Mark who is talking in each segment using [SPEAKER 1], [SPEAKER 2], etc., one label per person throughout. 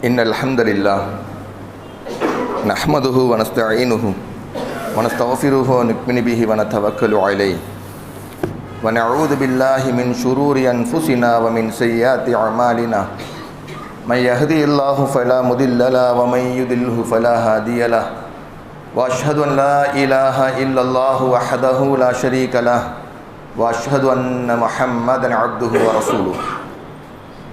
[SPEAKER 1] إن الحمد لله نحمده ونستعينه ونستغفره ونؤمن به ونتوكل عليه ونعوذ بالله من شرور أنفسنا ومن سيئات أعمالنا من يهدي الله فلا مضل له ومن يضلله فلا هادي له وأشهد أن لا إله إلا الله وحده لا شريك له وأشهد أن محمدا عبده ورسوله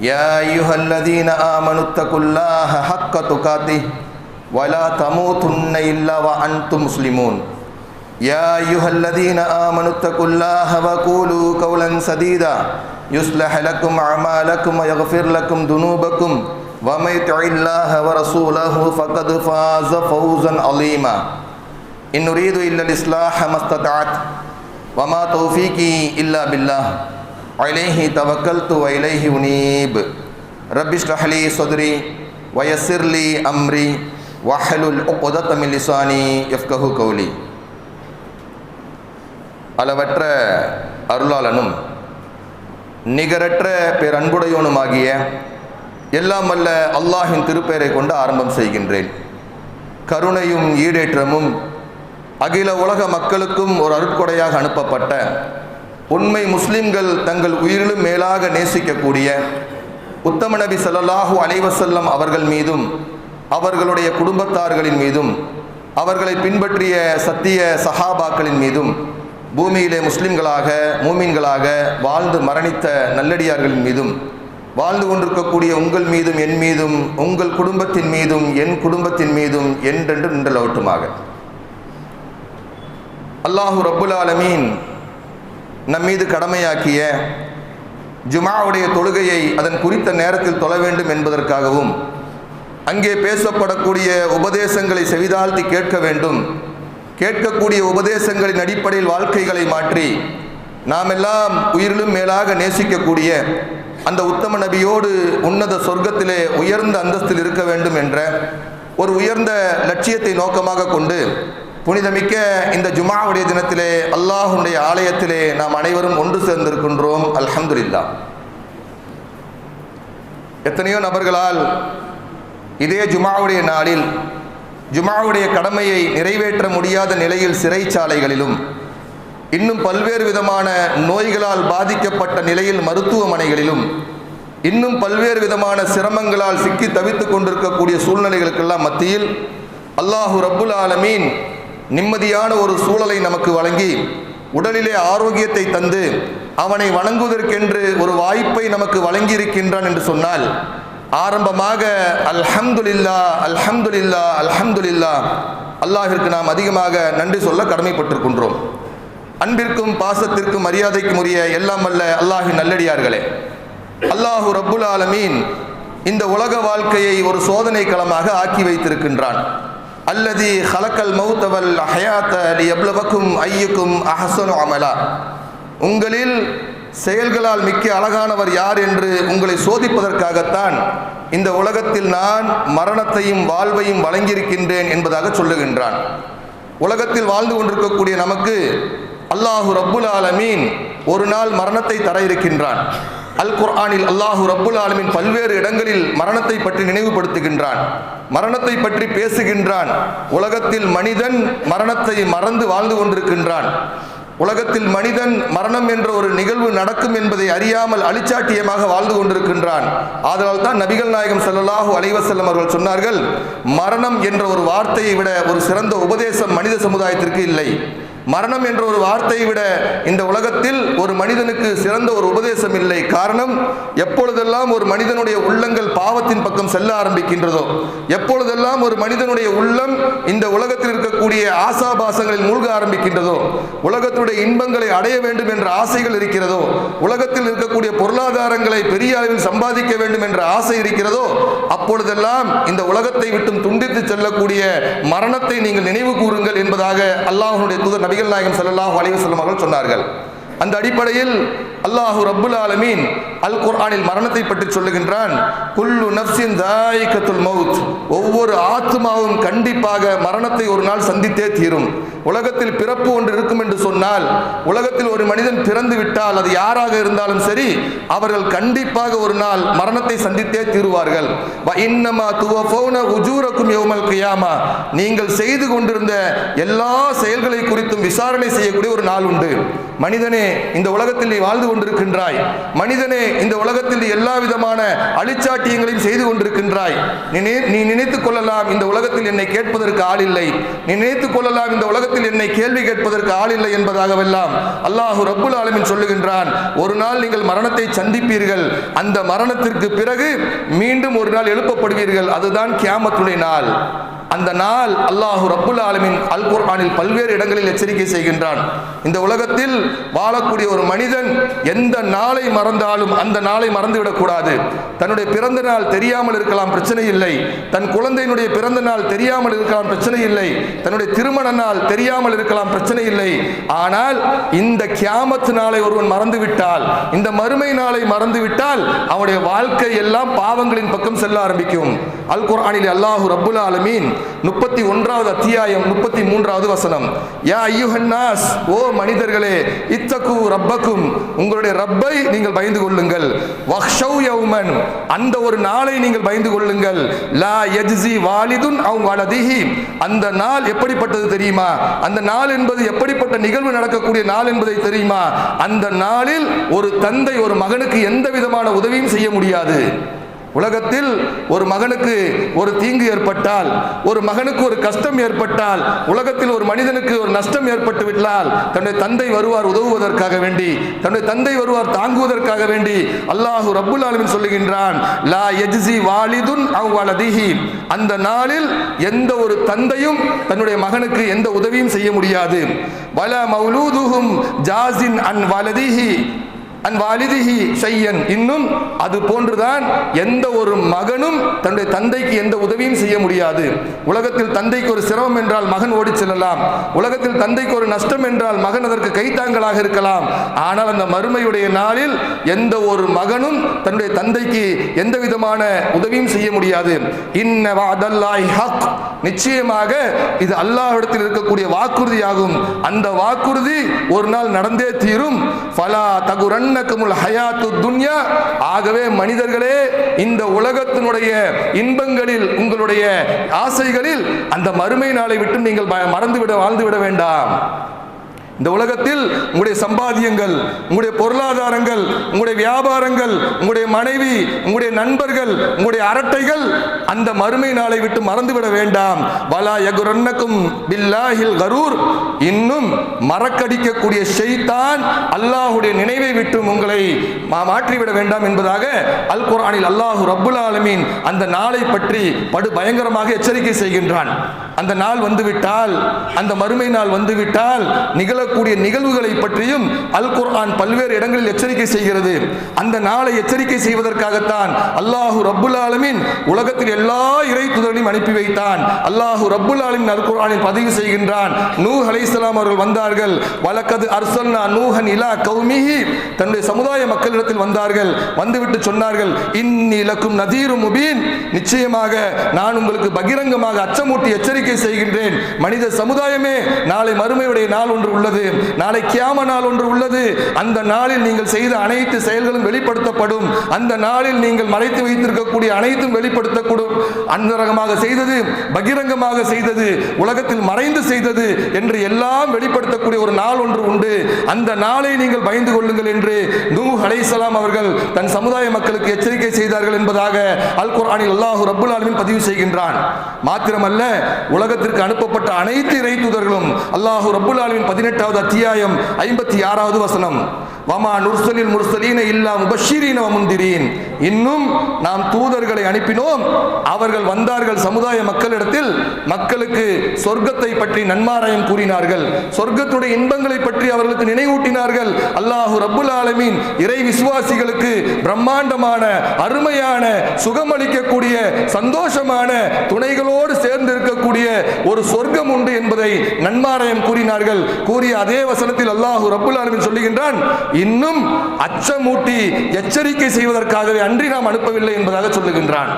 [SPEAKER 1] يا أيها الذين آمنوا اتقوا الله حق تقاته ولا تموتن إلا وأنتم مسلمون. يا أيها الذين آمنوا اتقوا الله وقولوا قولا سديدا. يصلح لكم أعمالكم ويغفر لكم ذنوبكم. ومن يطع الله ورسوله فقد فاز فوزا عظيما. إن نريد إلا الإصلاح ما استطعت وما توفيقي إلا بالله. ஒயிலேஹி தவக்கல் து ஒயிலேஹி உனீப். ரபிஷ் லஹலி சொதுரி வயசிர்லி அம்ரி வஹலுல் ஒகுதத்தமில் இசானி எஃப்கஹு கௌலி. அளவற்ற அருளாளனும் நிகரற்ற பேரன்புடையோனுமாகிய எல்லாம் அல்ல அல்லாஹின் திருப்பெயரை கொண்டு ஆரம்பம் செய்கின்றேன். கருணையும் ஈடேற்றமும் அகில உலக மக்களுக்கும் ஒரு அருட்கொடையாக அனுப்பப்பட்ட உண்மை முஸ்லிம்கள் தங்கள் உயிரிலும் மேலாக நேசிக்கக்கூடிய உத்தம நபி ஸல்லல்லாஹு அலைவசல்லம் அவர்கள் மீதும் அவர்களுடைய குடும்பத்தார்களின் மீதும் அவர்களை பின்பற்றிய சத்திய சஹாபாக்களின் மீதும் பூமியிலே முஸ்லிம்களாக மூமின்களாக வாழ்ந்து மரணித்த நல்லடியார்களின் மீதும் வாழ்ந்து கொண்டிருக்கக்கூடிய உங்கள் மீதும் என் மீதும் உங்கள் குடும்பத்தின் மீதும் என் குடும்பத்தின் மீதும் என்றென்று நின்றலவட்டுமாக அல்லாஹு ரபுல் ஆலமீன் நம் மீது கடமையாக்கிய ஜுமாவுடைய தொழுகையை அதன் குறித்த நேரத்தில் தொழ வேண்டும் என்பதற்காகவும் அங்கே பேசப்படக்கூடிய உபதேசங்களை செவிதாழ்த்தி கேட்க வேண்டும். கேட்கக்கூடிய உபதேசங்களின் அடிப்படையில் வாழ்க்கைகளை மாற்றி நாம் எல்லாம் உயிரிலும் மேலாக நேசிக்கக்கூடிய அந்த உத்தம நபியோடு உன்னத சொர்க்கத்திலே உயர்ந்த அந்தஸ்தில் இருக்க வேண்டும் என்ற ஒரு உயர்ந்த லட்சியத்தை நோக்கமாக கொண்டு புனிதமிக்க இந்த ஜுமாவுடைய தினத்திலே அல்லாஹுடைய ஆலயத்திலே நாம் அனைவரும் ஒன்று சேர்ந்திருக்கின்றோம். அல்ஹம்துலில்லா எத்தனையோ நபர்களால் இதே ஜுமாவுடைய நாளில் ஜுமாவுடைய கடமையை நிறைவேற்ற முடியாத நிலையில் சிறைச்சாலைகளிலும் இன்னும் பல்வேறு விதமான நோய்களால் பாதிக்கப்பட்ட நிலையில் மருத்துவமனைகளிலும் இன்னும் பல்வேறு விதமான சிரமங்களால் சிக்கி தவித்துக் கொண்டிருக்கக்கூடிய சூழ்நிலைகளுக்கெல்லாம் மத்தியில் அல்லாஹு ரப்புல் ஆலமீன் நிம்மதியான ஒரு சூழலை நமக்கு வழங்கி உடலிலே ஆரோக்கியத்தை தந்து அவனை வணங்குவதற்கென்று ஒரு வாய்ப்பை நமக்கு வழங்கியிருக்கின்றான் என்று சொன்னால் ஆரம்பமாக அல்ஹம்துலில்லா அல்ஹம்துலில்லா அல்ஹம்துலில்லா அல்லாஹிற்கு நாம் அதிகமாக நன்றி சொல்ல கடமைப்பட்டிருக்கின்றோம். அன்பிற்கும் பாசத்திற்கும் மரியாதைக்கும் உரிய எல்லாம் அல்ல அல்லாஹின் நல்லடியார்களே. அல்லாஹு ரப்புல் ஆலமீன் இந்த உலக வாழ்க்கையை ஒரு சோதனை களமாக ஆக்கி வைத்திருக்கின்றான். அல்லதி ஹலக்கல் மௌத்தவல் ஹயாத்த எவ்வளவுக்கும் ஐயுக்கும் அஹசனு அமலா. உங்களில் செயல்களால் மிக்க அழகானவர் யார் என்று உங்களை சோதிப்பதற்காகத்தான் இந்த உலகத்தில் நான் மரணத்தையும் வாழ்வையும் வழங்கியிருக்கின்றேன் என்பதாக சொல்லுகின்றான். உலகத்தில் வாழ்ந்து கொண்டிருக்கக்கூடிய நமக்கு அல்லாஹு ரப்புல் ஆலமீன் ஒரு நாள் மரணத்தை தர இருக்கின்றான். அல் குர்ஆனில் அல்லாஹு ரப்புல் ஆலமின் பல்வேறு இடங்களில் மரணத்தை பற்றி நினைவுபடுத்துகின்றான். மரணத்தை பற்றி பேசுகின்றான். உலகத்தில் மனிதன் மரணத்தை மறந்து வாழ்ந்து கொண்டிருக்கின்றான். உலகத்தில் மனிதன் மரணம் என்ற ஒரு நிகழ்வு நடக்கும் என்பதை அறியாமல் அழிச்சாட்டியமாக வாழ்ந்து கொண்டிருக்கின்றான். அதனால் தான் நபிகள் நாயகம் ஸல்லல்லாஹு அலைவசல்லம் அவர்கள் சொன்னார்கள் மரணம் என்ற ஒரு வார்த்தையை விட ஒரு சிறந்த உபதேசம் மனித சமுதாயத்திற்கு இல்லை. மரணம் என்ற ஒரு வார்த்தையை விட இந்த உலகத்தில் ஒரு மனிதனுக்கு சிறந்த ஒரு உபதேசம் இல்லை. காரணம் எப்பொழுதெல்லாம் ஒரு மனிதனுடைய உள்ளங்கள் பாவத்தின் பக்கம் செல்ல ஆரம்பிக்கின்றதோ எப்பொழுதெல்லாம் ஒரு மனிதனுடைய உள்ளம் இந்த உலகத்தில் இருக்கக்கூடிய ஆசாபாசங்களில் மூழ்க ஆரம்பிக்கின்றதோ உலகத்துடைய இன்பங்களை அடைய வேண்டும் என்ற ஆசைகள் இருக்கிறதோ உலகத்தில் இருக்கக்கூடிய பொருளாதாரங்களை பெரிய அளவில் சம்பாதிக்க வேண்டும் என்ற ஆசை இருக்கிறதோ அப்பொழுதெல்லாம் இந்த உலகத்தை விட்டும் துண்டித்து செல்லக்கூடிய மரணத்தை நீங்கள் நினைவு கூறுங்கள் என்பதாக அல்லாஹனுடைய தூதர் நபிகள் நாயகம் செல்லலாம் அலைஹி செல்லும் அவர்கள் சொன்னார்கள். அந்த அடிப்படையில் அல்லாஹு ரப்புல் ஆலமீன் அல் குர்ஆனில் மரணத்தை பற்றி சொல்லுகின்றான் குல்லு நஃப்சின் தாயிக்கத்துல் மவுத் ஒவ்வொரு ஆத்மாவும் கண்டிப்பாக மரணத்தை ஒரு நாள் சந்தித்தே தீரும். உலகத்தில் பிறப்பு ஒன்று இருக்கும் என்று சொன்னால் உலகத்தில் ஒரு மனிதன் பிறந்து விட்டால் அது யாராக இருந்தாலும் சரி அவர்கள் கண்டிப்பாக ஒரு நாள் மரணத்தை சந்தித்தே தீருவார்கள். வ இன்னமா துவஃபௌன உஜூரக்கும் யோமல் கியாமா. நீங்கள் செய்து கொண்டிருந்த எல்லா செயல்களை குறித்தும் விசாரணை செய்யக்கூடிய ஒரு நாள் உண்டு. மனிதனே இந்த உலகத்தில் நீ வாழ்ந்து கொண்டிருக்கின்றாய். மனிதனே இந்த உலகத்தில் எல்லா விதமான அழிச்சாட்டியங்களையும் செய்து கொண்டிருக்கின்றாய். நீ நினைத்துக் கொள்ளலாம் இந்த உலகத்தில் என்னை கேட்பதற்கு ஆள் இல்லை. நீ நினைத்துக் கொள்ளலாம் இந்த உலகத்தில் என்னை கேள்வி கேட்பதற்கு ஆள் இல்லை என்பதாகவெல்லாம் அல்லாஹு ரப்புல் ஆலமின் சொல்லுகின்றான். ஒரு நாள் நீங்கள் மரணத்தை சந்திப்பீர்கள். அந்த மரணத்திற்கு பிறகு மீண்டும் ஒரு நாள் எழுப்பப்படுவீர்கள். அதுதான் கியாமத்துடைய நாள். அந்த நாள் அல்லாஹு ரப்புல் ஆலமீன் அல் குர்ஆனில் பல்வேறு இடங்களில் எச்சரிக்கை செய்கின்றான். இந்த உலகத்தில் வாழக்கூடிய ஒரு மனிதன் எந்த நாளை மறந்தாலும் அந்த நாளை மறந்துவிடக்கூடாது தன்னுடைய பிறந்த நாள் தெரியாமல் இருக்கலாம் பிரச்சனை இல்லை. தன் குழந்தையினுடைய பிறந்த நாள் தெரியாமல் இருக்கலாம் பிரச்சனை இல்லை. தன்னுடைய திருமண நாள் தெரியாமல் இருக்கலாம் பிரச்சனை இல்லை. ஆனால் இந்த கியாமத்து நாளை ஒருவன் மறந்துவிட்டால் இந்த மறுமை நாளை மறந்துவிட்டால் அவனுடைய வாழ்க்கை எல்லாம் பாவங்களின் பக்கம் செல்ல ஆரம்பிக்கும். அல் குர்ஆனில் அல்லாஹு ரப்புல் ஆலமீன் முப்பத்தி ஒன்றாவது அத்தியாயம் முப்பத்தி மூன்றாவது வசனம். யா ஐயுஹன்னாஸ் ஓ மனிதர்களே இத்தகு ரப்பக்கும் உங்களுடைய ரப்பை நீங்கள் பயந்து கொள்ளுங்கள். வஹ்ஷவ் யௌமன் அந்த ஒரு நாளை நீங்கள் பயந்து கொள்ளுங்கள். லா யஜ்ஸி வாலிதுன் அவங்க வலதிஹி. அந்த நாள் எப்படிப்பட்டது தெரியுமா? அந்த நாள் என்பது எப்படிப்பட்ட நிகழ்வு நடக்கக்கூடிய நாள் என்பதை தெரியுமா? அந்த நாளில் ஒரு தந்தை ஒரு மகனுக்கு எந்த விதமான உதவியும் செய்ய முடியாது. உலகத்தில் ஒரு மகனுக்கு ஒரு தீங்கு ஏற்பட்டால் ஒரு மகனுக்கு ஒரு கஷ்டம் ஏற்பட்டால் உலகத்தில் ஒரு மனிதனுக்கு ஒரு நஷ்டம் ஏற்பட்டு விட்டால் தன்னுடைய தந்தை வருவார் உதவுவதற்காக வேண்டி தன்னுடைய தந்தை வருவார் தாங்குவதற்காக வேண்டி அல்லாஹு ரப்புல் ஆலமீன் சொல்லுகின்றான் லா எஜ்சி வாலிதுன் அவ் வலதிஹி. அந்த நாளில் எந்த ஒரு தந்தையும் தன்னுடைய மகனுக்கு எந்த உதவியும் செய்ய முடியாது. வல மௌலூதுஹும் ஜாசின் அன் வலதிஹி. அன் வாலிதிஹி செய்யன் இன்னும் அது போன்றுதான் எந்த ஒரு மகனும் தன்னுடைய தந்தைக்கு எந்த உதவியும் செய்ய முடியாது. உலகத்தில் தந்தைக்கு ஒரு சிரமம் என்றால் மகன் ஓடிச் செல்லலாம். உலகத்தில் தந்தைக்கு ஒரு நஷ்டம் என்றால் மகன் அதற்கு கைத்தாங்கலாக இருக்கலாம். ஆனால் அந்த மறுமையுடைய நாளில் எந்த ஒரு மகனும் தன்னுடைய தந்தைக்கு எந்த விதமான உதவியும் செய்ய முடியாது. ஹக். நிச்சயமாக இது அல்லாஹிடத்தில் இருக்கக்கூடிய வாக்குறுதியாகும். அந்த வாக்குறுதி ஒரு நாள் நடந்தே தீரும். ஃபலா தகுரன்னக்குமுல் ஹயாத்து துன்யா. ஆகவே மனிதர்களே இந்த உலகத்தினுடைய இன்பங்களில் உங்களுடைய ஆசைகளில் அந்த மறுமை நாளை விட்டு நீங்கள் ம- மறந்துவிட வாழ்ந்துவிட வேண்டாம். இந்த உலகத்தில் உங்களுடைய சம்பாதியங்கள் உங்களுடைய பொருளாதாரங்கள் உங்களுடைய வியாபாரங்கள் உங்களுடைய மனைவி உங்களுடைய நண்பர்கள் உங்களுடைய அரட்டைகள் அந்த மறுமை நாளை விட்டு மறந்துவிட வேண்டாம். வலா யகுரன்னக்கும் பில்லாஹில் கரூர். இன்னும் மறக்கடிக்கக்கூடிய ஷைத்தான் அல்லாஹுடைய நினைவை விட்டு உங்களை மா- மாற்றிவிட வேண்டாம் என்பதாக அல் குரானில் அல்லாஹு ரப்புல் ஆலமீன் அந்த நாளை பற்றி படு பயங்கரமாக எச்சரிக்கை செய்கின்றான். அந்த நாள் வந்துவிட்டால் அந்த மறுமை நாள் வந்துவிட்டால் நிகழ நிகழக்கூடிய நிகழ்வுகளை பற்றியும் அல் குர்ஆன் பல்வேறு இடங்களில் எச்சரிக்கை செய்கிறது. அந்த நாளை எச்சரிக்கை செய்வதற்காகத்தான் அல்லாஹு ரப்புல் ஆலமின் உலகத்தில் எல்லா இறை துதரையும் அனுப்பி வைத்தான். அல்லாஹு ரப்புல் ஆலமின் அல் குர்ஆனில் பதிவு செய்கின்றான். நூ அலைஹிஸ்ஸலாம் அவர்கள் வந்தார்கள். வழக்கது அர்சல்னா நூஹன் இலா கௌமிஹி தன்னுடைய சமுதாய மக்களிடத்தில் வந்தார்கள். வந்துவிட்டு சொன்னார்கள் இன்னி லக்கும் நதீரு முபீன். நிச்சயமாக நான் உங்களுக்கு பகிரங்கமாக அச்சமூட்டி எச்சரிக்கை செய்கின்றேன். மனித சமுதாயமே நாளை மறுமையுடைய நாள் ஒன்று உள்ளது. நாளை கியாம நாள் ஒன்று உள்ளது. அந்த நாளில் நீங்கள் செய்த அனைத்து செயல்களும் வெளிப்படுத்தப்படும். அந்த நாளில் நீங்கள் மறைத்து வைத்திருக்கக்கூடிய அனைத்தும் வெளிப்படுத்தக்கூடும். அந்தரகமாக செய்தது பகிரங்கமாக செய்தது உலகத்தில் மறைந்து செய்தது என்று எல்லாம் வெளிப்படுத்தக்கூடிய ஒரு நாள் ஒன்று உண்டு. அந்த நாளை நீங்கள் பயந்து கொள்ளுங்கள் என்று நூ ஹலைசலாம் அவர்கள் தன் சமுதாய மக்களுக்கு எச்சரிக்கை செய்தார்கள் என்பதாக அல் குரானில் அல்லாஹு ரப்புல் ஆலமின் பதிவு செய்கின்றான். மாத்திரமல்ல உலகத்திற்கு அனுப்பப்பட்ட அனைத்து இறை தூதர்களும் அல்லாஹ் ரப்புல் ஆலமின் பதினெட்டாவது அத்தியாயம் ஐம்பத்தி ஆறாவது வசனம். வமா நுர்சலில் முர்சலீன இல்லா முபஷிரீன முந்திரீன் இன்னும் நாம் தூதர்களை அனுப்பினோம். அவர்கள் வந்தார்கள் சமுதாய மக்களிடத்தில். மக்களுக்கு சொர்க்கத்தை பற்றி நன்மாராயம் கூறினார்கள். சொர்க்கத்துடைய இன்பங்களை பற்றி அவர்களுக்கு நினைவூட்டினார்கள். அல்லாஹு ரப்புல் ஆலமீன் இறை விசுவாசிகளுக்கு பிரம்மாண்டமான அருமையான சுகமளிக்கக்கூடிய சந்தோஷமான துணைகளோடு சேர்ந்து இருக்கக்கூடிய ஒரு சொர்க்கம் உண்டு என்பதை நன்மாராயம் கூறினார்கள். கூறிய அதே வசனத்தில் அல்லாஹு ரப்புல் ஆலமீன் சொல்லுகின்றான் இன்னும் அச்சமூட்டி எச்சரிக்கை செய்வதற்காகவே அன்றி நாம் அனுப்பவில்லை என்பதாக சொல்லுகின்றான்.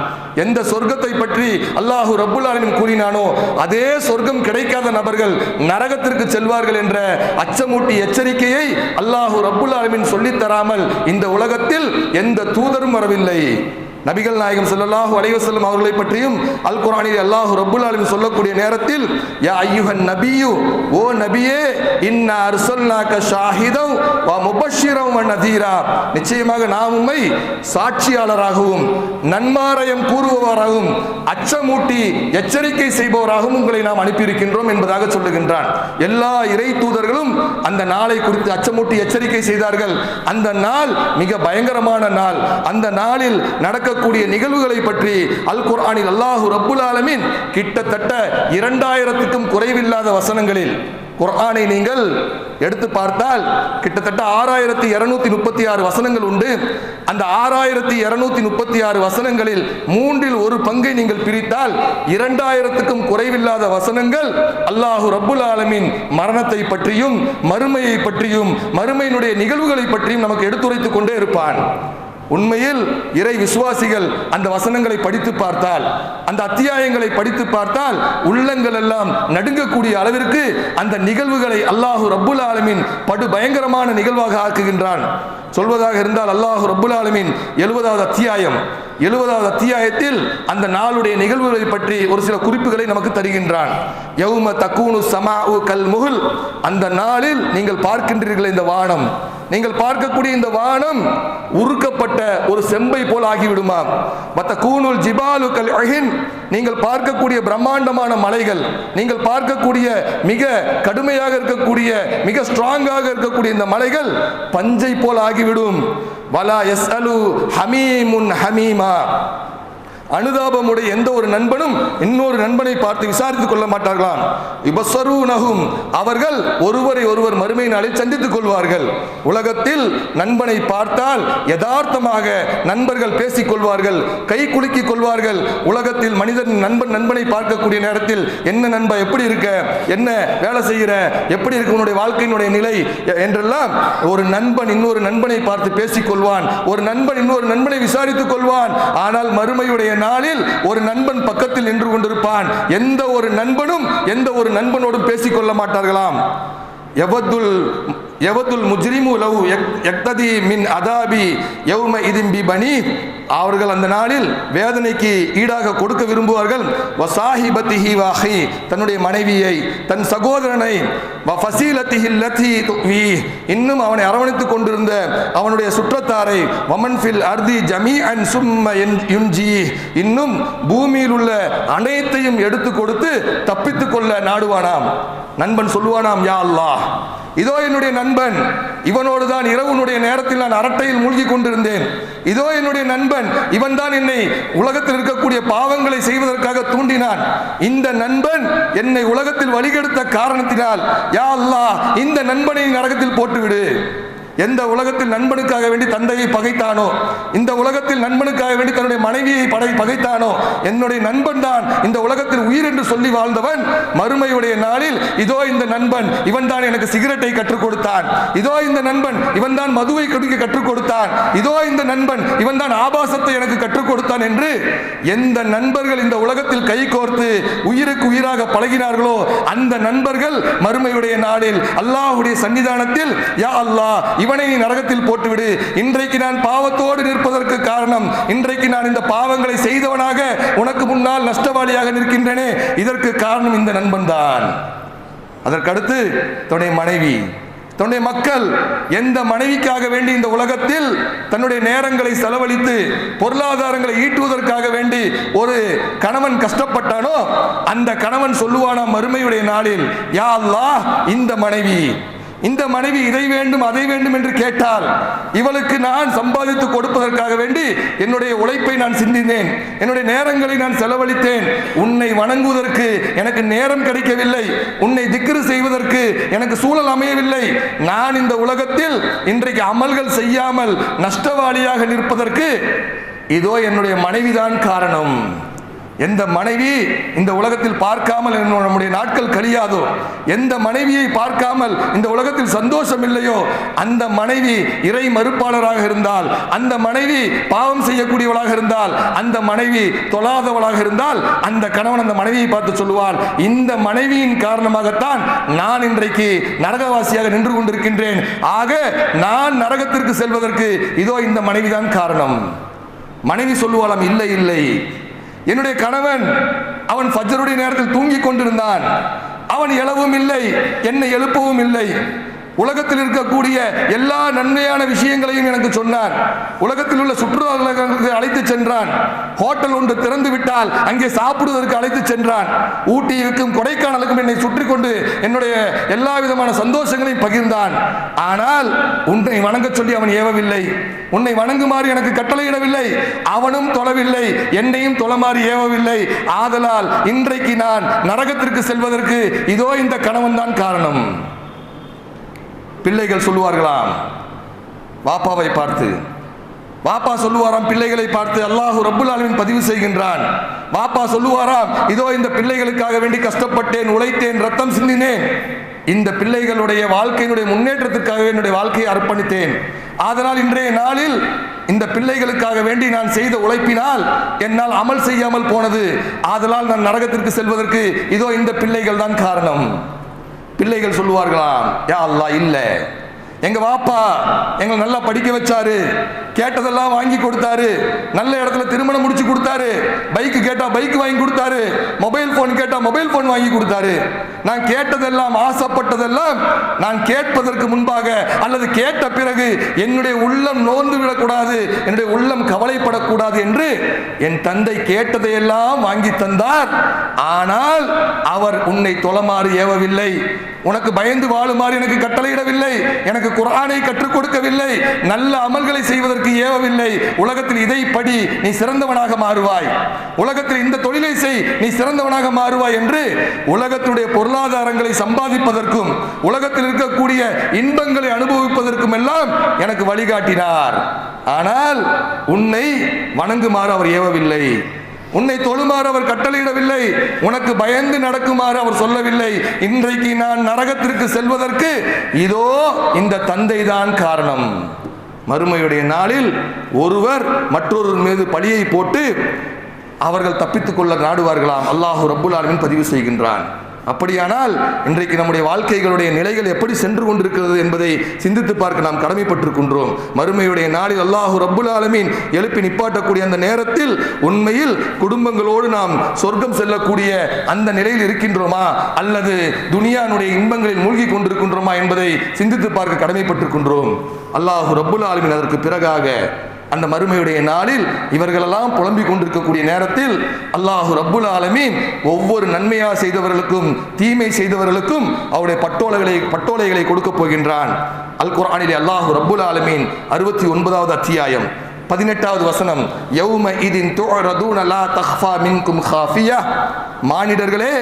[SPEAKER 1] எந்த சொர்க்கத்தை பற்றி அல்லாஹு ரப்புல் ஆலமீன் கூறினானோ அதே சொர்க்கம் கிடைக்காத நபர்கள் நரகத்திற்கு செல்வார்கள் என்ற அச்சமூட்டி எச்சரிக்கையை அல்லாஹு ரப்புல் ஆலமீன் சொல்லித் தராமல் இந்த உலகத்தில் எந்த தூதரும் வரவில்லை. நபிகள் நாயகம் சொல்லல்லாஹு அலைவசல்லம் அவர்களை பற்றியும் அல் குரானில் அல்லாஹு ரப்புல் சொல்லக்கூடிய நேரத்தில் யா ஐயுஹன் நபியு ஓ நபியே இன்னா அர்சல்னாக ஷாஹிதம் வா முபஷிரம் வ நதீரா. நிச்சயமாக நாம் உம்மை சாட்சியாளராகவும் நன்மாரயம் கூறுபவராகவும் அச்சமூட்டி எச்சரிக்கை செய்பவராகவும் உங்களை நாம் அனுப்பியிருக்கின்றோம் என்பதாக சொல்லுகின்றான். எல்லா இறை தூதர்களும் அந்த நாளை குறித்து அச்சமூட்டி எச்சரிக்கை செய்தார்கள். அந்த நாள் மிக பயங்கரமான நாள். அந்த நாளில் நடக்க நடக்கக்கூடிய நிகழ்வுகளை பற்றி அல் குர்ஆனில் அல்லாஹு ரப்புல் ஆலமீன் கிட்டத்தட்ட இரண்டாயிரத்துக்கும் குறைவில்லாத வசனங்களில் குர்ஆனை நீங்கள் எடுத்து பார்த்தால் கிட்டத்தட்ட ஆறாயிரத்தி இருநூத்தி முப்பத்தி ஆறு வசனங்கள் உண்டு. அந்த ஆறாயிரத்தி இருநூத்தி முப்பத்தி ஆறு வசனங்களில் மூன்றில் ஒரு பங்கை நீங்கள் பிரித்தால் இரண்டாயிரத்துக்கும் குறைவில்லாத வசனங்கள் அல்லாஹு ரப்புல் ஆலமின் மரணத்தை பற்றியும் மறுமையை பற்றியும் மறுமையினுடைய நிகழ்வுகளை பற்றியும் நமக்கு எடுத்துரைத்துக் கொண்டே இருப்பான். உண்மையில் இறை விசுவாசிகள் அந்த வசனங்களை படித்து பார்த்தால் அந்த அத்தியாயங்களை படித்து பார்த்தால் உள்ளங்கள் எல்லாம் நடுங்கக்கூடிய அளவிற்கு அந்த நிகழ்வுகளை அல்லாஹு ரப்புல் ஆலமின் படு பயங்கரமான நிகழ்வாக ஆக்குகின்றான். சொல்வதாக இருந்தால் அல்லாஹு ரப்புல் ஆலமீன் எழுபதாவது அத்தியாயம் எழுபதாவது அத்தியாயத்தில் அந்த நாளுடைய நிகழ்வுகளை பற்றி ஒரு சில குறிப்புகளை நமக்கு தருகின்றான். யௌம தக்கூனு சமா கல் முகுல் அந்த நாளில் நீங்கள் பார்க்கின்றீர்கள் இந்த வானம். நீங்கள் பார்க்கக்கூடிய இந்த வானம் உருக்கப்பட்ட ஒரு செம்பை போல் ஆகிவிடுமா? மற்ற கூனூல் ஜிபாலு கல் அஹின். நீங்கள் பார்க்கக்கூடிய பிரம்மாண்டமான மலைகள் நீங்கள் பார்க்கக்கூடிய மிக கடுமையாக இருக்கக்கூடிய மிக ஸ்ட்ராங்காக இருக்கக்கூடிய இந்த மலைகள் பஞ்சை போல் ஆகிவிடும். வலா எஸ் அலு ஹமீமுன் ஹமீமா. அனுதாபமுடைய எந்த ஒரு நண்பனும் இன்னொரு நண்பனை பார்த்து விசாரித்துக் கொள்ள மாட்டார்களாம். இபசரூனகும் அவர்கள் ஒருவரை ஒருவர் மறுமை நாளில் சந்தித்துக் கொள்வார்கள். உலகத்தில் நண்பனை பார்த்தால் யதார்த்தமாக நண்பர்கள் பேசிக் கொள்வார்கள் கை குலுக்கிக் கொள்வார்கள். உலகத்தில் மனிதன் நண்பன் நண்பனை பார்க்கக்கூடிய நேரத்தில் என்ன நண்பா எப்படி இருக்க? என்ன வேலை செய்கிற? எப்படி இருக்கு உன்னுடைய வாழ்க்கையினுடைய நிலை? என்றெல்லாம் ஒரு நண்பன் இன்னொரு நண்பனை பார்த்து பேசிக் கொள்வான். ஒரு நண்பன் இன்னொரு நண்பனை விசாரித்துக் கொள்வான். ஆனால் மறுமையுடைய நாளில் ஒரு நண்பன் பக்கத்தில் நின்று கொண்டிருப்பான். எந்த ஒரு நண்பனும் எந்த ஒரு நண்பனோடும் பேசிக்கொள்ள மாட்டார்களாம். எவத்துல் எவத்துல் முஜ்ரிமு லவ் எக்ததி மின் அதாபி யௌம இதிம்பி பனி. அவர்கள் அந்த நாளில் வேதனைக்கு ஈடாக கொடுக்க விரும்புவார்கள். வசாஹிபத்திஹி வாஹி தன்னுடைய மனைவியை தன் சகோதரனை வ ஃபசீலத்திஹி லத்தி துவி. இன்னும் அவனை அரவணைத்துக் கொண்டிருந்த அவனுடைய சுற்றத்தாரை வமன் ஃபில் அர்தி ஜமி அன் சும்ம என்- யுன்ஜி இன்னும் பூமியில் உள்ள அனைத்தையும் எடுத்து கொடுத்து தப்பித்துக் கொள்ள நாடுவானாம். நண்பன் சொல்லுவானாம் யா அல்லா இதோ என்னுடைய நண்பன். இவனோடு தான் இரவுனுடைய நேரத்தில் நான் அரட்டையில் மூழ்கி கொண்டிருந்தேன். இதோ என்னுடைய நண்பன். இவன் தான் என்னை உலகத்தில் இருக்கக்கூடிய பாவங்களை செய்வதற்காக தூண்டினான். இந்த நண்பன் என்னை உலகத்தில் வழிகெடுத்த காரணத்தினால் யா அல்லா இந்த நண்பனை நரகத்தில் போட்டுவிடு. எந்த உலகத்தில் நண்பனுக்காக வேண்டி தந்தையை பகைத்தானோ இந்த உலகத்தில் நண்பனுக்காக வேண்டி தன்னுடைய மனைவியை படை பகைத்தானோ என்னுடைய நண்பன் தான் இந்த உலகத்தில் உயிர் என்று சொல்லி வாழ்ந்தவன். மறுமையுடைய நாளில் இதோ இந்த நண்பன் இவன் தான் எனக்கு சிகரெட்டை கற்றுக் கொடுத்தான். இதோ இந்த நண்பன் இவன் தான் மதுவை குடிக்க கற்றுக் கொடுத்தான். இதோ இந்த நண்பன் இவன் தான் ஆபாசத்தை எனக்கு கற்றுக் கொடுத்தான் என்று எந்த நண்பர்கள் இந்த உலகத்தில் கை கோர்த்து உயிருக்கு உயிராக பழகினார்களோ அந்த நண்பர்கள் மறுமையுடைய நாளில் அல்லாஹ்வுடைய சன்னிதானத்தில் யா அல்லாஹ் இவனை நீ நரகத்தில் போட்டுவிடு. இன்றைக்கு நான் பாவத்தோடு நிற்பதற்கு காரணம் இன்றைக்கு நான் இந்த பாவங்களை செய்தவனாக உனக்கு முன்னால் நஷ்டவாளியாக நிற்கின்றனே. இதற்கு காரணம் இந்த நண்பன் தான். அதற்கடுத்து துணை மனைவி. தன்னுடைய மக்கள் எந்த மனைவிக்காக வேண்டி இந்த உலகத்தில் தன்னுடைய நேரங்களை செலவழித்து பொருளாதாரங்களை ஈட்டுவதற்காக வேண்டி ஒரு கணவன் கஷ்டப்பட்டானோ அந்த கணவன் சொல்லுவானாம் மறுமையுடைய நாளில் யா அல்லாஹ் இந்த மனைவி இந்த மனைவி இதை வேண்டும் அதை வேண்டும் என்று கேட்டால் இவளுக்கு நான் சம்பாதித்து கொடுப்பதற்காக வேண்டி என்னுடைய உழைப்பை நான் சிந்தினேன் என்னுடைய நேரங்களை நான் செலவழித்தேன். உன்னை வணங்குவதற்கு எனக்கு நேரம் கிடைக்கவில்லை உன்னை திக்ரு செய்வதற்கு எனக்கு சூழல் அமையவில்லை. நான் இந்த உலகத்தில் இன்றைக்கு அமல்கள் செய்யாமல் நஷ்டவாளியாக நிற்பதற்கு இதோ என்னுடைய மனைவிதான் காரணம். எந்த மனைவி இந்த உலகத்தில் பார்க்காமல் நம்முடைய நாட்கள் கழியாதோ? எந்த மனைவியை பார்க்காமல் இந்த உலகத்தில் சந்தோஷம் இல்லையோ? அந்த மனைவி இறை மறுப்பாளராக இருந்தால் அந்த மனைவி பாவம் செய்யக்கூடியவளாக இருந்தால் அந்த மனைவி தொழாதவளாக இருந்தால் அந்த கணவன் அந்த மனைவியை பார்த்து சொல்லுவார் இந்த மனைவியின் காரணமாகத்தான் நான் இன்றைக்கு நரகவாசியாக நின்று கொண்டிருக்கின்றேன். ஆக நான் நரகத்திற்கு செல்வதற்கு இதோ இந்த மனைவிதான் காரணம். மனைவி சொல்லுவாளாம் இல்லை இல்லை. என்னுடைய கணவன் அவன் ஃபஜருடைய நேரத்தில் தூங்கிக் கொண்டிருந்தான். அவன் எழவும் இல்லை என்னை எழுப்பவும் இல்லை. உலகத்தில் இருக்கக்கூடிய எல்லா நன்மையான விஷயங்களையும் எனக்கு சொன்னான் உலகத்தில் உள்ள சுற்றுலாத்தலங்களுக்கு அழைத்து சென்றான். ஹோட்டல் ஒன்று திறந்து விட்டால் அங்கே சாப்பிடுவதற்கு அழைத்து சென்றான். ஊட்டிக்கும் கொடைக்கானலுக்கும் என்னை சுற்றி கொண்டு என்னுடைய எல்லா விதமான சந்தோஷங்களையும் பகிர்ந்தான். ஆனால் உன்னை வணங்க சொல்லி அவன் ஏவவில்லை. உன்னை வணங்குமாறு எனக்கு கட்டளையிடவில்லை. அவனும் தொழவில்லை. என்னையும் தொழமாறு ஏவவில்லை. ஆதலால் இன்றைக்கு நான் நரகத்திற்கு செல்வதற்கு இதோ இந்த கணவன் தான் காரணம். பிள்ளைகள் சொல்லுவார்களாம். வாப்பாவை பார்த்து. வாப்பா சொல்லுவாராம் பிள்ளைகளை பார்த்து அல்லாஹு ரப்புல் பதிவு செய்கின்றான். வாப்பா சொல்லுவாராம் இதோ இந்த பிள்ளைகளுக்காக வேண்டி கஷ்டப்பட்டேன் உழைத்தேன் ரத்தம் சிந்தினேன். இந்த பிள்ளைகளுடைய வாழ்க்கையினுடைய முன்னேற்றத்திற்காக என்னுடைய வாழ்க்கையை அர்ப்பணித்தேன். அதனால் இன்றைய நாளில் இந்த பிள்ளைகளுக்காக வேண்டி நான் செய்த உழைப்பினால் என்னால் அமல் செய்யாமல் போனது. ஆதலால் நான் நரகத்திற்கு செல்வதற்கு இதோ இந்த பிள்ளைகள் தான் காரணம். பிள்ளைகள் சொல்லுவார்களாம் யா அல்லா இல்லை. எங்க வாப்பா எங்களை நல்லா படிக்க வச்சாரு. கேட்டதெல்லாம் வாங்கி கொடுத்தாரு. நல்ல இடத்துல திருமணம் முடிச்சு கொடுத்தாரு. பைக்கு கேட்டா பைக் வாங்கி கொடுத்தாரு. மொபைல் போன் கேட்டா மொபைல் போன் வாங்கி கொடுத்தாரு. நான் கேட்டதெல்லாம் ஆசைப்பட்டதெல்லாம் நான் கேட்பதற்கு முன்பாக அல்லது கேட்ட பிறகு என்னுடைய உள்ளம் நோந்து விடக்கூடாது என்னுடைய உள்ளம் கவலைப்படக்கூடாது என்று என் தந்தை கேட்டதையெல்லாம் வாங்கி தந்தார். ஆனால் அவர் உன்னை தொலைமாறு ஏவவில்லை. உனக்கு பயந்து வாழுமாறு எனக்கு கட்டளையிடவில்லை. எனக்கு குரானை கற்றுக் கொடுக்கவில்லை. நல்ல அமல்களை செய்வதற்கு ஏவவில்லை. உலகத்தில் இதை படி நீ சிறந்தவனாக மாறுவாய். உலகத்தில் இந்த தொழிலை செய் நீ சிறந்தவனாக மாறுவாய் என்று உலகத்துடைய பொருளாதாரங்களை சம்பாதிப்பதற்கும் உலகத்தில் இருக்கக்கூடிய இன்பங்களை அனுபவிப்பதற்கும் எல்லாம் எனக்கு வழிகாட்டினார். ஆனால் உன்னை வணங்குமாறு அவர் ஏவவில்லை. உன்னை தொழுமாறு அவர் கட்டளையிடவில்லை. உனக்கு பயந்து நடக்குமாறு அவர் சொல்லவில்லை. இன்றைக்கு நான் நரகத்திற்கு செல்வதற்கு இதோ இந்த தந்தை தான் காரணம். மறுமையுடைய நாளில் ஒருவர் மற்றொரு மீது பழியை போட்டு அவர்கள் தப்பித்துக் கொள்ள நாடுவார்களாம். அல்லாஹு ரப்புல் ஆலமின் பதிவு செய்கின்றான். அப்படியானால் இன்றைக்கு நம்முடைய வாழ்க்கைகளுடைய நிலைகள் எப்படி சென்று கொண்டிருக்கிறது என்பதை சிந்தித்து பார்க்க நாம் கடமைப்பட்டிருக்கின்றோம். மறுமையுடைய நாளில் அல்லாஹு ரப்புல் ஆலமீன் எழுப்பி நிப்பாட்டக்கூடிய அந்த நேரத்தில் உண்மையில் குடும்பங்களோடு நாம் சொர்க்கம் செல்லக்கூடிய அந்த நிலையில் இருக்கின்றோமா? அல்லது துனியானுடைய இன்பங்களில் மூழ்கி கொண்டிருக்கின்றோமா என்பதை சிந்தித்து பார்க்க கடமைப்பட்டிருக்கின்றோம். அல்லாஹு ரப்புல் ஆலமீன் அதற்கு பிறகாக அந்த மறுமையுடைய நாளில் இவர்களெல்லாம் புலம்பிக் கொண்டிருக்கக்கூடிய நேரத்தில் அல்லாஹு ரப்புல் ஆலமீன் ஒவ்வொரு நன்மையா செய்தவர்களுக்கும் தீமை செய்தவர்களுக்கும் அவருடைய பட்டோலைகளை பட்டோலைகளை கொடுக்க போகின்றான். அல் குரானிலே அல்லாஹு ரப்புல் ஆலமீன் அறுபத்தி ஒன்பதாவது அத்தியாயம். பதினெட்டாவது வசனம் யௌம இதின் துஅரதூன லா தஹ்ஃபா மின்கும் ஹாஃபியா. மானிடர்களே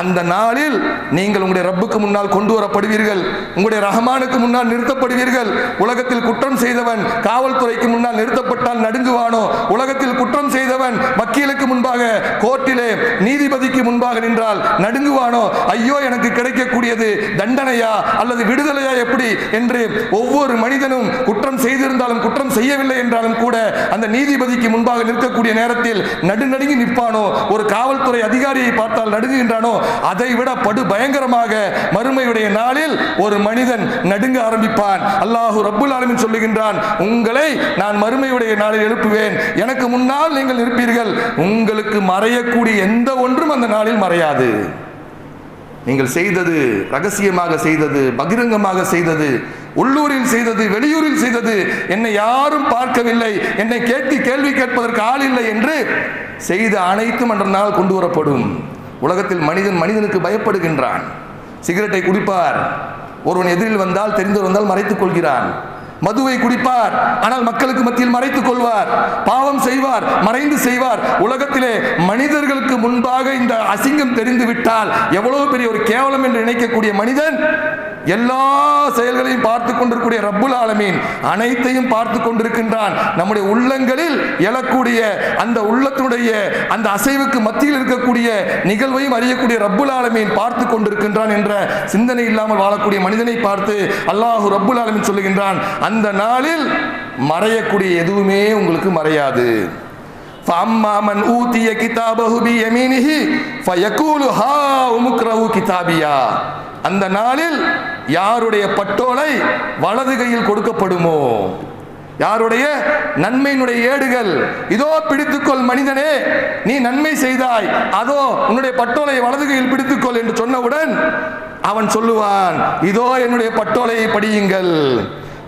[SPEAKER 1] அந்த நாளில் நீங்கள் உங்களுடைய ரப்புக்கு முன்னால் கொண்டு வரப்படுவீர்கள் உங்களுடைய ரஹமானுக்கு முன்னால் நிறுத்தப்படுவீர்கள். உலகத்தில் குற்றம் செய்தவன் காவல்துறைக்கு முன்னால் நிறுத்தப்பட்டால் நடுங்குவானோ? உலகத்தில் குற்றம் செய்தவன் வக்கீலுக்கு முன்பாக கோர்ட்டிலே நீதிபதிக்கு முன்பாக நின்றால் நடுங்குவானோ? ஐயோ எனக்கு கிடைக்கக்கூடியது தண்டனையா அல்லது விடுதலையா எப்படி? என்று ஒவ்வொரு மனிதனும் குற்றம் செய்திருந்தாலும் குற்றம் செய்யவில்லை என்றாலும் கூட அந்த நீதிபதிக்கு முன்பாக நிற்கக்கூடிய நேரத்தில் நடுநடுங்கி நிற்பானோ ஒரு காவல்துறை அதிகாரியை பார்த்தால் நடுங்குகின்றானோ அதை விட படு பயங்கரமாக மறுமையுடைய நாளில் ஒரு மனிதன் நடுங்க ஆரம்பிப்பான். அல்லாஹு ரப்புல் ஆலமின் சொல்லுகின்றான் உங்களை நான் மறுமையுடைய நாளில் எழுப்புவேன். எனக்கு முன்னால் நீங்கள் இருப்பீர்கள். உங்களுக்கு மறையக்கூடிய எந்த ஒன்றும் அந்த நாளில் மறையாது. நீங்கள் செய்தது ரகசியமாக செய்தது பகிரங்கமாக செய்தது உள்ளூரில் செய்தது வெளியூரில் செய்தது. என்னை யாரும் பார்க்கவில்லை. என்னை கேட்டு கேள்வி கேட்பதற்கு ஆள் இல்லை என்று செய்த அனைத்தும் அன்ற நாள் கொண்டு வரப்படும். உலகத்தில் மனிதன் மனிதனுக்கு பயப்படுகின்றான். சிகரெட்டை குடிப்பார். ஒருவன் எதிரில் வந்தால் தெரிந்தவர் வந்தால் மறைத்துக் கொள்கிறான். மதுவை குடிப்பார். ஆனால் மக்களுக்கு மத்தியில் மறைத்துக் கொள்வார். பாவம் செய்வார். மறைந்து செய்வார். உலகத்திலே மனிதர்களுக்கு முன்பாக இந்த அசிங்கம் தெரிந்து விட்டால் எவ்வளவு பெரிய ஒரு கேவலம் என்று நினைக்கக்கூடிய மனிதன் எல்லா செயல்களையும் பார்த்து கொண்டிருக்கூடிய ரப்புல் ஆலமீன் அனைத்தையும் பார்த்து கொண்டிருக்கின்றான். நம்முடைய உள்ளங்களில் எழக்கூடிய அந்த உள்ளத்தினுடைய அந்த அசைவுக்கு மத்தியில் இருக்கக்கூடிய நிகழ்வையும் அறியக்கூடிய ரப்புல் ஆலமீன் பார்த்து கொண்டிருக்கின்றான் என்ற சிந்தனை இல்லாமல் வாழக்கூடிய மனிதனை பார்த்து அல்லாஹு ரப்புல் ஆலமீன் சொல்லுகின்றான் அந்த நாளில் மறையக்கூடிய எதுவுமே உங்களுக்கு மறையாது. ஃபம்மாமன் ஊதிய கிதாபஹு பி யமீனிஹி ஃபயகூலு ஹா உமுக்ரஹு கிதாபியா அந்த நாளில் யாருடைய பட்டோலை வலது கையில் கொடுக்கப்படுமோ? யாருடைய? நன்மையினுடைய ஏடுகள். இதோ பிடித்துக்கொள் மனிதனே நீ நன்மை செய்தாய். அதோ உன்னுடைய பட்டோலையை வலதுகையில் பிடித்துக்கொள் என்று சொன்னவுடன் அவன் சொல்லுவான் இதோ என்னுடைய பட்டோலையை படியுங்கள்.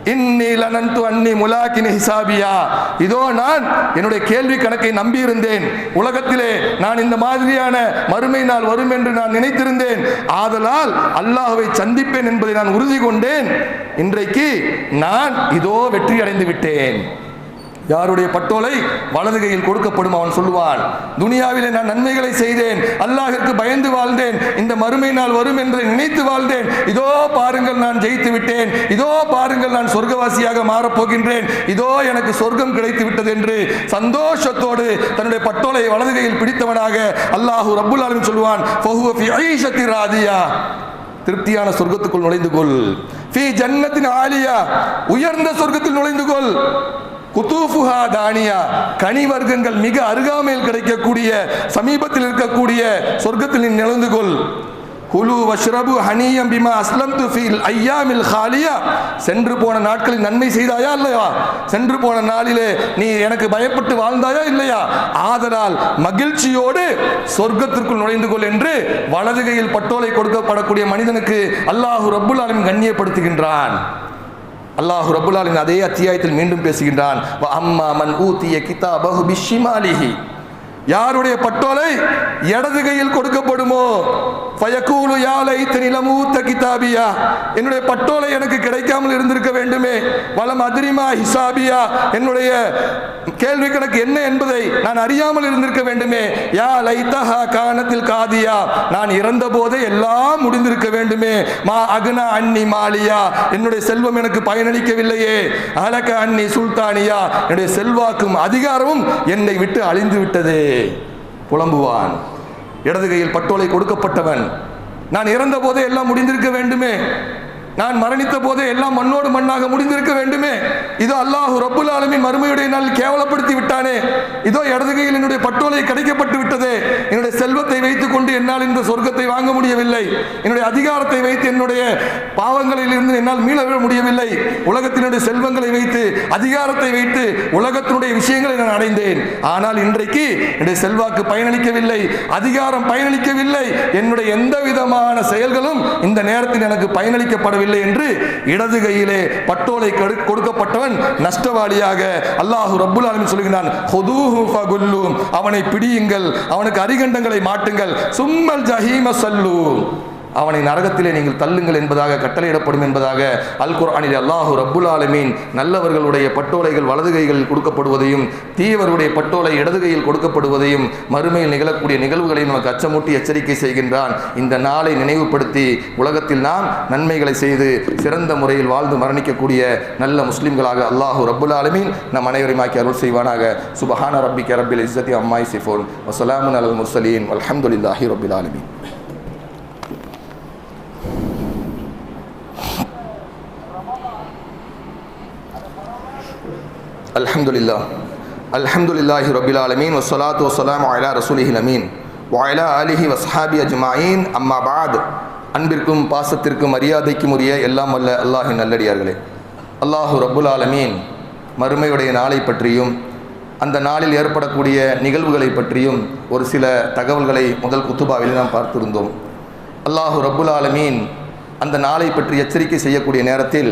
[SPEAKER 1] இன்னி லனந்து அன்னி முலாக்கினி ஹிசாபியா. இதோ நான் என்னுடைய கேள்வி கணக்கை நம்பியிருந்தேன். உலகத்திலே நான் இந்த மாதிரியான மறுமை நாள் வரும் என்று நான் நினைத்திருந்தேன். ஆதலால் அல்லாஹுவை சந்திப்பேன் என்பதை நான் உறுதி கொண்டேன். இன்றைக்கு நான் இதோ வெற்றி அடைந்து விட்டேன். யாருடைய பட்டோலை வலது கையில் கொடுக்கப்படும் அவன் சொல்லுவான் துனியாவிலே நான் நன்மைகளை செய்தேன் அல்லாஹிற்கு பயந்து வாழ்ந்தேன் இந்த மறுமை நாள் வரும் என்று நினைத்து வாழ்ந்தேன். இதோ பாருங்கள் நான் ஜெயித்து விட்டேன் இதோ பாருங்கள் நான் சொர்க்கவாசியாக மாறப் போகின்றேன் இதோ எனக்கு சொர்க்கம் கிடைத்து விட்டது என்று சந்தோஷத்தோடு தன்னுடைய பட்டோலை வலது கையில் பிடித்தவனாக அல்லாஹூ ரபுல் ஆலமீன் சொல்லுவான் "ஃபஹுவ ராதியா." திருப்தியான சொர்க்கத்துக்குள் நுழைந்து கொள். ஃபி ஜன்னத்தின் ஆலியா. உயர்ந்த சொர்க்கத்தில் நுழைந்து கொள். குத்தூஃபுஹா தானியா. கனி வர்க்கங்கள் மிக அருகாமையில் கிடைக்கக்கூடிய சமீபத்தில் இருக்கக்கூடிய சொர்க்கத்தில் நீ கொள். குலு வஷ்ரபு ஹனியம் பிமா அஸ்லம் துஃபில் ஐயாமில் ஹாலியா. சென்று போன நாட்களில் நன்மை செய்தாயா இல்லையா? சென்று போன நாளிலே நீ எனக்கு பயப்பட்டு வாழ்ந்தாயா இல்லையா? ஆதலால் மகிழ்ச்சியோடு சொர்க்கத்திற்குள் நுழைந்து கொள் என்று வலதுகையில் பட்டோலை கொடுக்கப்படக்கூடிய மனிதனுக்கு அல்லாஹு ரப்புல் ஆலமீன் கண்ணியப்படுத்துகின்றான். அல்லாஹு ரபுல்லாலின் அதே அத்தியாயத்தில் மீண்டும் பேசுகின்றான். அம்மா மன் ஊத்திய கிதாபஹு பிஷிமாலிஹி. யாருடைய பட்டோலை இடது கையில் கொடுக்கப்படுமோ? பயக்கூலு யா லைத்தனி கிதாபியா. என்னுடைய பட்டோலை எனக்கு கிடைக்காமல் இருந்திருக்க வேண்டுமே. வளம் அதிரிமா ஹிசாபியா. என்னுடைய கேள்வி கணக்கு என்ன என்பதை நான் அறியாமல் இருந்திருக்க வேண்டுமே. யா லைத்தஹா கானத்தில் காதியா. நான் இறந்த போதே எல்லாம் முடிந்திருக்க வேண்டுமே. மா அகுனா அன்னி மாலியா. என்னுடைய செல்வம் எனக்கு பயனளிக்கவில்லையே. அலக அன்னி சுல்தானியா. என்னுடைய செல்வாக்கும் அதிகாரமும் என்னை விட்டு அழிந்து விட்டதே புலம்புவான். இடது கையில் பட்டோலை கொடுக்கப்பட்டவன். நான் இறந்த போதே எல்லாம் முடிந்திருக்க வேண்டுமே. நான் மரணித்த போதே எல்லாம் மண்ணோடு மண்ணாக முடிந்திருக்க வேண்டுமே. இதோ அல்லாஹ் ரப்புல் ஆலமின் மறுமையுடைய நாள் கேவலப்படுத்தி விட்டானே. இதோ இடது கையில் என்னுடைய பட்டோலை கிடைக்கப்பட்டு விட்டதே. என்னுடைய செல்வத்தை வைத்துக் கொண்டு என்னால் இந்த சொர்க்கத்தை வாங்க முடியவில்லை. என்னுடைய அதிகாரத்தை வைத்து என்னுடைய பாவங்களில் இருந்து என்னால் மீளவிட முடியவில்லை. உலகத்தினுடைய செல்வங்களை வைத்து அதிகாரத்தை வைத்து உலகத்தினுடைய விஷயங்களை நான் அடைந்தேன். ஆனால் இன்றைக்கு என்னுடைய செல்வாக்கு பயனளிக்கவில்லை. அதிகாரம் பயனளிக்கவில்லை. என்னுடைய எந்த விதமான செயல்களும் இந்த நேரத்தில் எனக்கு பயனளிக்கப்படவில்லை. என்று இடது கையிலே பட்டோலை கடு- கொடுக்கப்பட்டவன் நஷ்டவாளியாக அல்லாஹு ரப்புல் ஆலமீன் சொல்கிறான் அவனை பிடியுங்கள் அவனுக்கு அரிகண்டங்களை மாட்டுங்கள். சும்மல் ஜஹீம சல்லு அவனை நரகத்திலே நீங்கள் தள்ளுங்கள் என்பதாக கட்டளையிடப்படும் என்பதாக அல் குர்ஆனில் அல்லாஹு ரப்புல் ஆலமீன் நல்லவர்களுடைய பட்டோலைகள் வலது கைகளில் கொடுக்கப்படுவதையும் தீயவருடைய பட்டோலை இடது கையில் கொடுக்கப்படுவதையும் மறுமையில் நிகழக்கூடிய நிகழ்வுகளை நமக்கு அச்சமூட்டி எச்சரிக்கை செய்கின்றான். இந்த நாளை நினைவுபடுத்தி உலகத்தில் நாம் நன்மைகளை செய்து சிறந்த முறையில் வாழ்ந்து மரணிக்கக்கூடிய நல்ல முஸ்லிம்களாக அல்லாஹு ரப்புல் ஆலமீன் நம் அனைவரையும் ஆக்கி அருள் செய்வானாக. சுபஹான ரப்பிக்க ரப்பில் இஸ்ஸத்தி அம்மாய் சிஃபோன் வசலாமுன் அல் முர்சலீன். அலமதுல்லாஹி ரபுல் ஆலமீன். அலமதுல்லா அலமதுல்லாஹி ரபில் ஆலமீன் வஸ்ஸலாத்து வஸ்ஸலாமு வாயிலா ரசூலிஹில் அமீன் வயலா அலிஹி வஸ்ஹாபி அஜ்மாயின் அம்மா பாத் அன்பிற்கும் பாசத்திற்கும் மரியாதைக்கும் உரிய எல்லாம் அல்ல அல்லாஹின் நல்லடியார்களே. அல்லாஹு ரபுல் ஆலமீன் மறுமையுடைய நாளை பற்றியும் அந்த நாளில் ஏற்படக்கூடிய நிகழ்வுகளை பற்றியும் ஒரு சில தகவல்களை முதல் குத்துபாவில் நாம் பார்த்திருந்தோம். அல்லாஹு ரப்புல் ஆலமீன் அந்த நாளை பற்றி எச்சரிக்கை செய்யக்கூடிய நேரத்தில்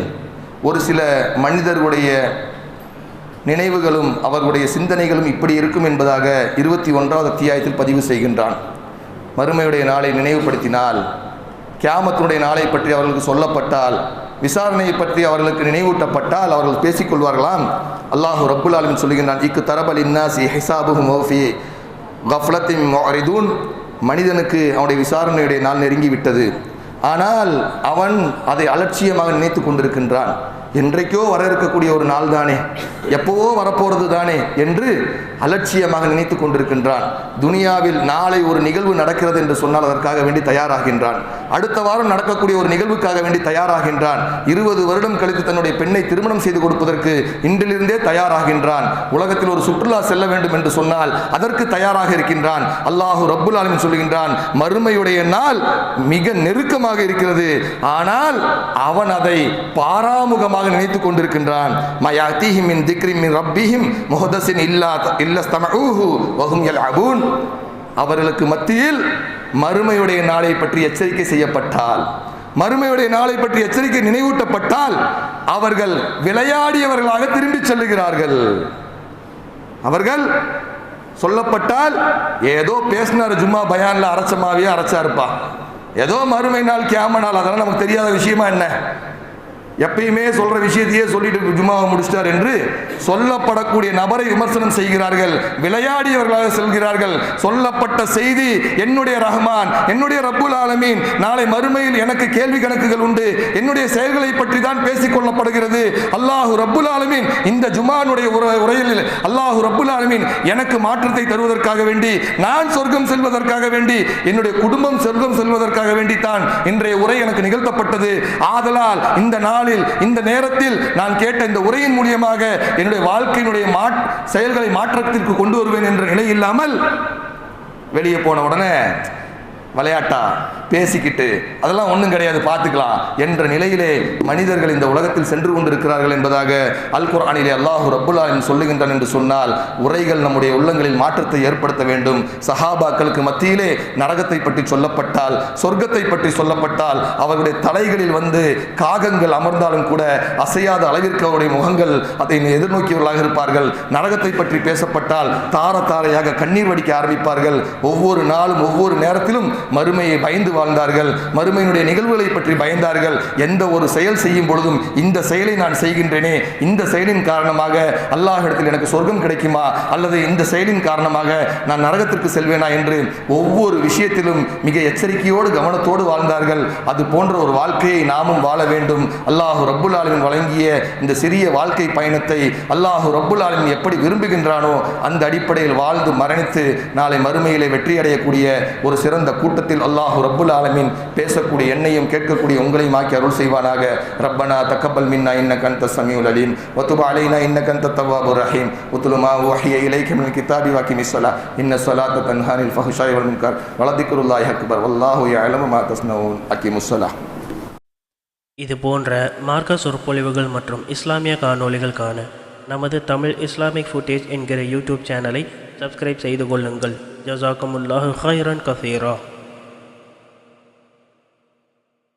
[SPEAKER 1] ஒரு சில மனிதர்களுடைய நினைவுகளும் அவர்களுடைய சிந்தனைகளும் இப்படி இருக்கும் என்பதாக இருபத்தி ஒன்றாவது அத்தியாயத்தில் பதிவு செய்கின்றான். மறுமையுடைய நாளை நினைவுபடுத்தினால் கியாமத்தினுடைய நாளை பற்றி அவர்களுக்கு சொல்லப்பட்டால் விசாரணையை பற்றி அவர்களுக்கு நினைவூட்டப்பட்டால் அவர்கள் பேசிக்கொள்வார்களாம். அல்லாஹு ரப்புல் ஆலமின் சொல்லுகின்றான் இக்கு தரபல் இன்னாசி ஹிசாபு மோஃபி கஃப்லத்தின் மொரிதூன் மனிதனுக்கு அவனுடைய விசாரணையுடைய நாள் நெருங்கி விட்டது ஆனால் அவன் அதை அலட்சியமாக நினைத்து கொண்டிருக்கின்றான். என்றைக்கோ வர இருக்கக்கூடிய ஒரு நாள் தானே எப்போவோ வரப்போறது தானே என்று அலட்சியமாக நினைத்து கொண்டிருக்கின்றான். துனியாவில் நாளை ஒரு நிகழ்வு நடக்கிறது என்று சொன்னால் அதற்காக வேண்டி தயாராகின்றான். அடுத்த வாரம் நடக்கக்கூடிய ஒரு நிகழ்வுக்காக வேண்டி தயாராகின்றான். இருபது வருடம் கழித்து தன்னுடைய பெண்ணை திருமணம் செய்து கொடுப்பதற்கு இன்றிலிருந்தே தயாராகின்றான். உலகத்தில் ஒரு சுற்றுலா செல்ல வேண்டும் என்று சொன்னால் அதற்கு தயாராக இருக்கின்றான். அல்லாஹு ரப்புல் ஆலமின் சொல்கின்றான் மறுமையுடைய நாள் மிக நெருக்கமாக இருக்கிறது. ஆனால் அவன் அதை பாராமுகமாக நினைத்துக் கொண்டிருக்கின்றான். ரப்பிஹிம் இல்லா வஹும் அவர்களுக்கு மத்தியில் மறுமையுடைய நாளை பற்றி எச்சரிக்கை செய்யப்பட்டால் மறுமையுடைய நாளை பற்றி எச்சரிக்கை நினைவூட்டப்பட்டால் அவர்கள் விளையாடியவர்களாக திரும்பிச் செல்லுகிறார்கள். அவர்கள் சொல்லப்பட்டால் ஏதோ பேசினார் ஜும்மா பயான்ல அரைச்சமாவே அரைச்சாருப்பா. ஏதோ மறுமை நாள் கேமனால் நாள் அதெல்லாம் நமக்கு தெரியாத விஷயமா என்ன? எப்பயுமே சொல்ற விஷயத்தையே சொல்லிட்டு ஜுமாவை முடிச்சிட்டார் என்று சொல்லப்படக்கூடிய நபரை விமர்சனம் செய்கிறார்கள். விளையாடியவர்களாக செல்கிறார்கள். சொல்லப்பட்ட செய்தி என்னுடைய ரஹ்மான் என்னுடைய ரப்புல் ஆலமீன் நாளை மறுமையில் எனக்கு கேள்வி கணக்குகள் உண்டு. என்னுடைய செயல்களை பற்றி தான் பேசிக் கொள்ளப்படுகிறது. அல்லாஹு ரப்புல் ஆலமீன் இந்த ஜுமானுடைய உரையில் அல்லாஹு ரப்புல் ஆலமீன் எனக்கு மாற்றத்தை தருவதற்காக வேண்டி நான் சொர்க்கம் செல்வதற்காக வேண்டி என்னுடைய குடும்பம் சொர்க்கம் செல்வதற்காக வேண்டி தான் இன்றைய உரை எனக்கு நிகழ்த்தப்பட்டது. ஆதலால் இந்த நாள் நாளில் இந்த நேரத்தில் நான் கேட்ட இந்த உரையின் மூலியமாக என்னுடைய வாழ்க்கையினுடைய மாட் செயல்களை மாற்றத்திற்கு கொண்டு வருவேன் என்ற நிலை இல்லாமல் வெளியே போன உடனே விளையாட்டா? பேசிக்கிட்டு அதெல்லாம் ஒன்றும் கிடையாது பார்த்துக்கலாம் என்ற நிலையிலே மனிதர்கள் இந்த உலகத்தில் சென்று கொண்டிருக்கிறார்கள் என்பதாக அல் குர்ஆனிலே அல்லாஹூ ரப்புல் ஆலமீன் சொல்லுகின்றான் என்று சொன்னால் உரைகள் நம்முடைய உள்ளங்களில் மாற்றத்தை ஏற்படுத்த வேண்டும். சஹாபாக்களுக்கு மத்தியிலே நரகத்தை பற்றி சொல்லப்பட்டால் சொர்க்கத்தை பற்றி சொல்லப்பட்டால் அவர்களுடைய தலைகளில் வந்து காகங்கள் அமர்ந்தாலும் கூட அசையாத அளவிற்கு அவருடைய முகங்கள் அதை எதிர்நோக்கியவர்களாக இருப்பார்கள். நரகத்தை பற்றி பேசப்பட்டால் தார தாரையாக கண்ணீர் வடிக்க ஆரம்பிப்பார்கள். ஒவ்வொரு நாளும் ஒவ்வொரு நேரத்திலும் மறுமையை பயந்து வாழ்ந்தார்கள். மறுமையினுடைய நிகழ்வுகளை பற்றி பயந்தார்கள். எந்த ஒரு செயல் செய்யும் பொழுதும் இந்த செயலை நான் செய்கின்றேனே இந்த செயலின் காரணமாக அல்லாஹிடத்தில் எனக்கு சொர்க்கம் கிடைக்குமா? அல்லது இந்த செயலின் காரணமாக நான் நரகத்திற்கு செல்வேனா என்று ஒவ்வொரு விஷயத்திலும் மிக எச்சரிக்கையோடு கவனத்தோடு வாழ்ந்தார்கள். அது போன்ற ஒரு வாழ்க்கையை நாமும் வாழ வேண்டும். அல்லாஹு ரப்புல் ஆலமின் வழங்கிய இந்த சிறிய வாழ்க்கை பயணத்தை அல்லாஹு ரப்புல் ஆலமின் எப்படி விரும்புகின்றானோ அந்த அடிப்படையில் வாழ்ந்து மரணித்து நாளை மறுமையிலே வெற்றியடையக்கூடிய ஒரு சிறந்த கூட்டத்தில் அல்லாஹு ரப்புல் ஆலமின் பேசக்கூடிய என்னையும் கேட்கக்கூடிய உங்களையும் ஆக்கி அருள் செய்வானாக. ரப்பனா தக்கபல் மின்னா இன்ன கந்த சமியுல் அலீம். வத்துப அலைனா இன்ன கந்த தவாபு ரஹீம். உத்துலுமா வஹிய இலைக்கமின் கிதாபி வாக்கி மிஸ்ஸலா இன்ன ஸலாத்த தன்ஹானில் ஃபஹுஷாய் வல் வலதிக்குருல்லாய் அக்பர். வல்லாஹு யஅலமு மா அக்கி அக்கிமுஸ்ஸலா
[SPEAKER 2] இது போன்ற மார்க்க சொற்பொழிவுகள் மற்றும் இஸ்லாமிய காணொளிகள் காண நமது தமிழ் இஸ்லாமிக் ஃபுட்டேஜ் என்கிற யூடியூப் சேனலை சப்ஸ்கிரைப் செய்து கொள்ளுங்கள். ஜசாக்கமுல்லாஹு ஹைரன் கசீரா.